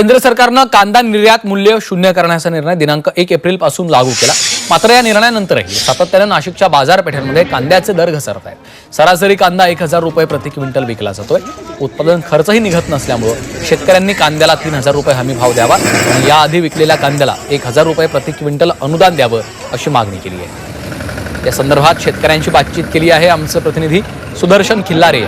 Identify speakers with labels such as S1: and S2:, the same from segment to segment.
S1: केंद्र सरकारनं कांदा निर्यात मूल्य शून्य करण्याचा निर्णय दिनांक एक एप्रिलपासून लागू केला. मात्र या निर्णयानंतरही सातत्यानं नाशिकच्या बाजारपेठांमध्ये कांद्याचे दर घसरत आहेत. सरासरी कांदा एक हजार रुपये प्रति क्विंटल विकला जातोय. उत्पादन खर्चही निघत नसल्यामुळं शेतकऱ्यांनी कांद्याला तीन हजार रुपये हमी भाव द्यावा आणि याआधी विकलेल्या कांद्याला एक हजार रुपये प्रति क्विंटल अनुदान द्यावं अशी मागणी केली आहे. या संदर्भात शेतकऱ्यांशी बातचीत केली आहे आमचे प्रतिनिधी सुदर्शन खिल्लारे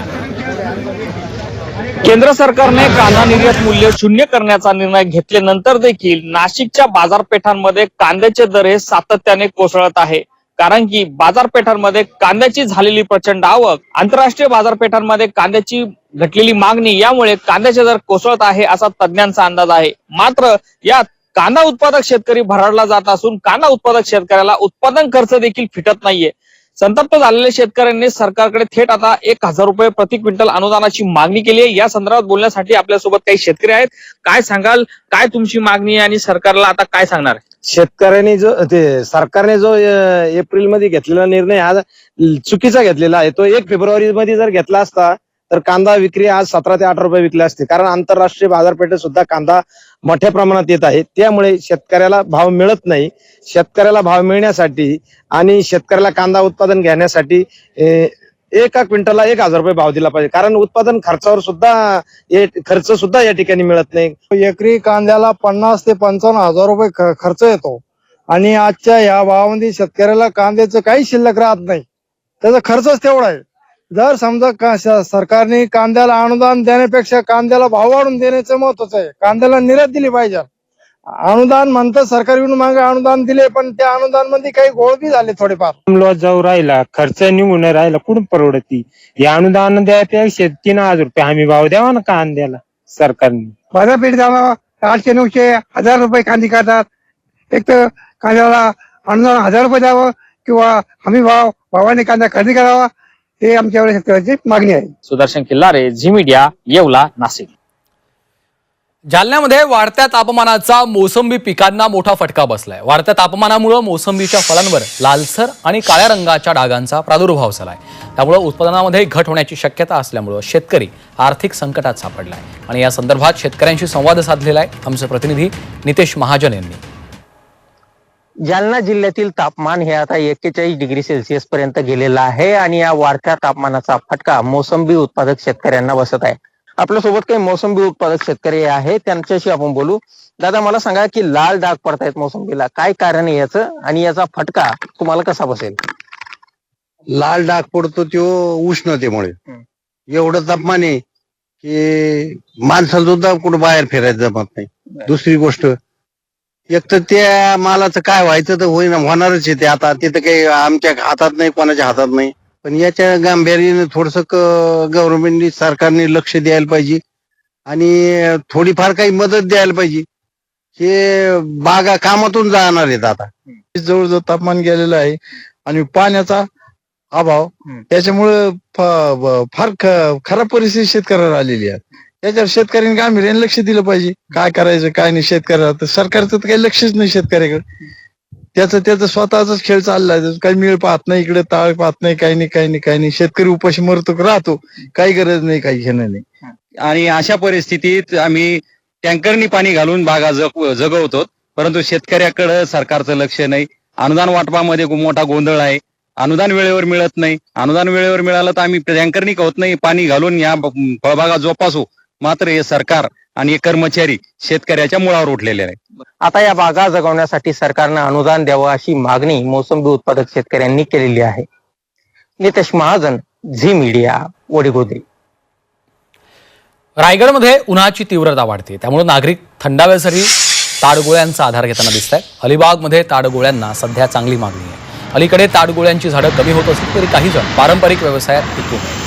S2: केंद्र सरकारने कांदा निर्यात मूल्य शून्य करण्याचा निर्णय घेतल्यानंतर देखील नाशिकच्या बाजारपेठांमध्ये कांद्याचे दर हे सातत्याने कोसळत आहे. कारण की बाजारपेठांमध्ये कांद्याची झालेली प्रचंड आवक आंतरराष्ट्रीय बाजारपेठांमध्ये कांद्याची घटलेली मागणी यामुळे कांद्याचे दर कोसळत आहे असा तज्ज्ञांचा अंदाज आहे. मात्र यात कांदा उत्पादक शेतकरी भरडला जात असून कांदा उत्पादक शेतकऱ्याला उत्पादन खर्च देखील फिटत नाहीये. संतप्त झालेल्या शेतकऱ्यांनी सरकारकडे थेट आता एक हजार रुपये प्रति क्विंटल अनुदानाची मागणी केली आहे. या संदर्भात बोलण्यासाठी आपल्यासोबत काही शेतकरी आहेत. काय सांगाल? काय तुमची मागणी आहे आणि सरकारला आता काय सांगणार
S3: शेतकऱ्यांनी जो ते सरकारने जो एप्रिलमध्ये घेतलेला निर्णय हा चुकीचा घेतलेला आहे. तो एक फेब्रुवारी मध्ये जर घेतला असता तर कांदा विक्री आज सतरा ते अठरा रुपये विकले असते. कारण आंतरराष्ट्रीय बाजारपेठेत सुद्धा कांदा मोठ्या प्रमाणात येत आहे. त्यामुळे शेतकऱ्याला भाव मिळत नाही. शेतकऱ्याला भाव मिळण्यासाठी आणि शेतकऱ्याला कांदा उत्पादन घेण्यासाठी एका क्विंटलला एक हजार रुपये भाव दिला पाहिजे. कारण उत्पादन खर्चावर सुद्धा खर्च सुद्धा या ठिकाणी मिळत नाही.
S4: एकरी कांद्याला पन्नास ते पंचावन्न हजार रुपये खर्च येतो. आणि आजच्या या भावामध्ये शेतकऱ्याला कांद्याचं काही शिल्लक राहत नाही. त्याचा खर्चच तेवढा आहे. जर समजा का- सरकारने कांद्याला अनुदान देण्यापेक्षा कांद्याला भाव वाढून देण्याचं महत्वाचं आहे. कांद्याला निर्यात दिली पाहिजे. अनुदान म्हणतं सरकारकडून मागे अनुदान दिले पण त्या अनुदानमध्ये काही गोळ बी झाले थोडेफार.
S5: लॉस जाऊ राहिला खर्च निघून राहिला कुठून परवडती? हे अनुदान द्यायपेक्षा तीन हजार रुपये हमी भाव द्यावा ना कांद्याला सरकारने?
S4: बाजारपेठ जावा आठशे नऊशे हजार रुपये कांदी काढतात. एक तर कांद्याला अनुदान हजार रुपये द्यावं किंवा हमी भाव भावाने कांदा खरेदी करावा. हे आमच्या शेतकऱ्याची मागणी आहे.
S2: Sudarshan Killare Zee media Yeola Nashik.
S1: जालन्यामध्ये वाढत्या तापमानाचा मोसंबी पिकांना मोठा फटका बसलाय. वाढत्या तापमानामुळे मोसंबीच्या फळांवर लालसर आणि काळ्या रंगाच्या डागांचा प्रादुर्भाव झालाय. त्यामुळे उत्पादनामध्ये घट होण्याची शक्यता असल्यामुळं शेतकरी आर्थिक संकटात सापडलाय. आणि या संदर्भात शेतकऱ्यांशी संवाद साधलेला आहे आमचे प्रतिनिधी नितेश महाजन यांनी.
S6: जालना जिल्ह्यातील तापमान हे आता एक्केचाळीस डिग्री सेल्सिअस पर्यंत गेलेलं आहे आणि या वाढत्या तापमानाचा फटका मोसंबी उत्पादक शेतकऱ्यांना बसत आहे. आपल्यासोबत काही मोसंबी उत्पादक शेतकरी आहेत त्यांच्याशी आपण बोलू. दादा मला सांगा की लाल डाग पडतायत मोसंबीला. काय कारण आहे याचं? आणि याचा फटका तुम्हाला कसा बसेल?
S7: लाल डाग पडतो तो उष्णतेमुळे. एवढं तापमान आहे की माणसाला सुद्धा कुठं बाहेर फिरायचं जमत नाही. दुसरी गोष्ट एक तर त्या मालाचं काय व्हायचं तर होईना होणारच आहे ते आता. तिथं काही आमच्या हातात नाही कोणाच्या हातात नाही. पण याच्या गांभीर्याने थोडस गव्हर्नमेंटनी सरकारने लक्ष द्यायला पाहिजे. आणि थोडीफार काही मदत द्यायला पाहिजे. हे बागा कामातून जाणार आहेत आता.
S4: जवळजवळ तापमान गेलेलं आहे आणि पाण्याचा अभाव त्याच्यामुळे फार खराब परिस्थिती शेतकऱ्यावर आलेली आहे. त्याच्यावर शेतकऱ्यांनी गांभीर्याने लक्ष दिलं पाहिजे. काय करायचं काय नाही शेतकऱ्याला. तर सरकारचं तर काही लक्षच नाही शेतकऱ्याकडे. त्याचं त्याचं स्वतःचाच खेळ चाललाय. काही मिळ पाहत नाही इकडे ताळ पाहत नाही काही नाही काही नाही काही नाही. शेतकरी उपाशी मरतो राहतो. काही गरज नाही काही घेणं नाही.
S8: आणि अशा परिस्थितीत आम्ही टँकरनी पाणी घालून बागा जग जगवतो. परंतु शेतकऱ्याकडे सरकारचं लक्ष नाही. अनुदान वाटपामध्ये मोठा गोंधळ आहे. अनुदान वेळेवर मिळत नाही. अनुदान वेळेवर मिळालं तर आम्ही टँकरनी होत नाही. पाणी घालून या फळबागा जोपासू. मात्र हे सरकार आणि हे कर्मचारी शेतकऱ्याच्या मुळावर उठलेले आहेत
S6: आता या बागा जगवण्यासाठी सरकारनं अनुदान द्यावं अशी मागणी मोसंबी उत्पादक शेतकऱ्यांनी केलेली आहे. Nitesh Mahajan Zee media Vadigodri.
S1: रायगडमध्ये उन्हाची तीव्रता वाढते. त्यामुळे नागरिक थंडाव्यासाठी ताडगोळ्यांचा आधार घेताना दिसत आहे अलिबागमध्ये ताडगोळ्यांना सध्या चांगली मागणी आहे. अलीकडे ताडगोळ्यांची झाडं कमी होत असली तरी काही जण पारंपरिक व्यवसायात टिकून आहेत.